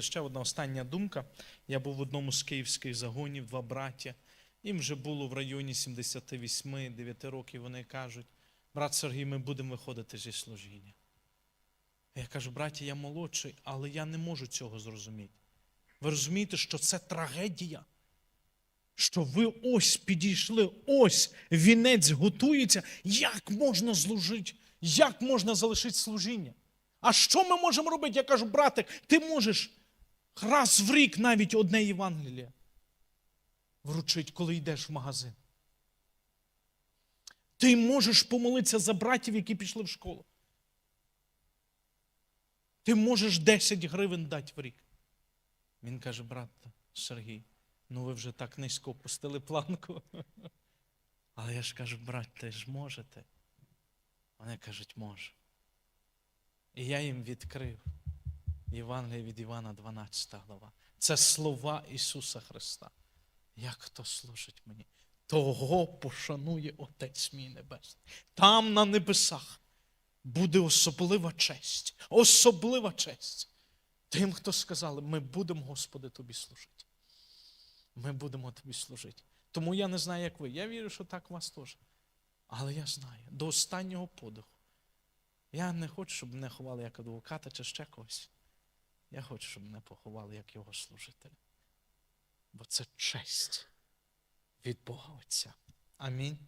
Ще одна остання думка. Я був в одному з київських загонів, два браття. Їм вже було в районі 78-9 років. Вони кажуть, брат Сергій, ми будемо виходити зі служіння. Я кажу, браті, я молодший, але я не можу цього зрозуміти. Ви розумієте, що це трагедія? Що ви ось підійшли, ось вінець готується. Як можна служити? Як можна залишити служіння? А що ми можемо робити? Я кажу, братик, ти можеш раз в рік навіть одне Євангеліє вручити, коли йдеш в магазин. Ти можеш помолитися за братів, які пішли в школу. Ти можеш 10 гривень дати в рік. Він каже, брат Сергій, ну ви вже так низько опустили планку. Але я ж кажу, брат, ти ж можете. Вони кажуть, може. І я їм відкрив Євангелія від Івана, 12 глава. Це слова Ісуса Христа. Як хто служить мені, того пошанує Отець мій Небесний. Там на небесах буде особлива честь, особлива честь. Тим, хто сказали, ми будемо, Господи, тобі служити. Ми будемо тобі служити. Тому я не знаю, як ви. Я вірю, що так вас теж. Але я знаю, до останнього подиху. Я не хочу, щоб мене ховали як адвоката чи ще когось. Я хочу, щоб мене поховали як його служителя. Бо це честь від Бога Отця. Амінь.